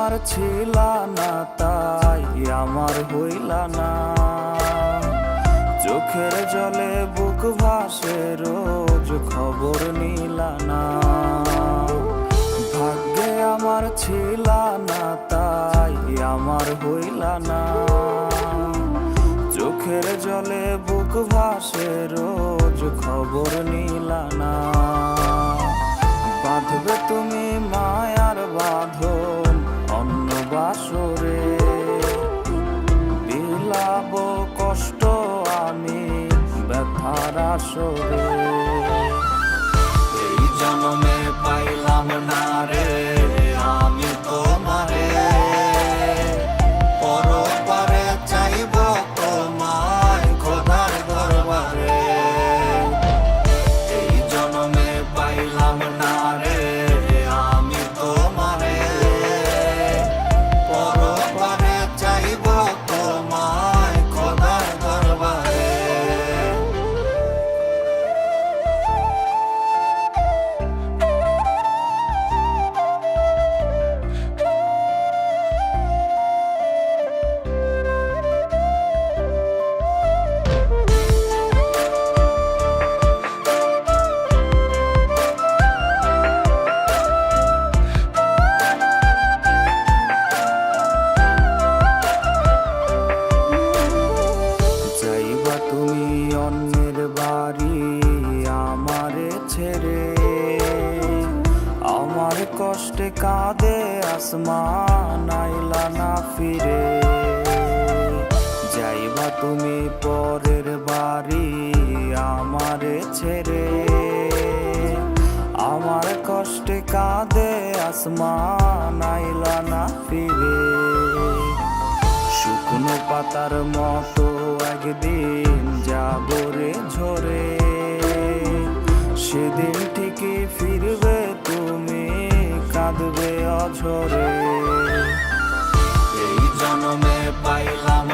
আমার ছিলা না, তাই আমার হইলা না। চোখের জলে বুক ভাসে, রোজ খবর নিলা না। ভাগ্যে আমার ছিলা না, তাই আমার হইলা না। চোখের জলে বুক ভাসে, রোজ খবর নিলা না। বাঁধবে তুমি মায়ার বাঁধন ব্যথার আসরে কষ্টে কাঁদে, আসমান আইলা না ফিরে। যাইবা তুমি পরের বাড়ি আমারে ছেড়ে। আমার কষ্টে কাঁদে, আসমান আইলা না ফিরে। শুকনো পাতার মতো একদিন যাবরে ঝরে। সেদিন ঠিকই ফিরবে কাঁদবে অঝরে। এই জন্মে পাইলাম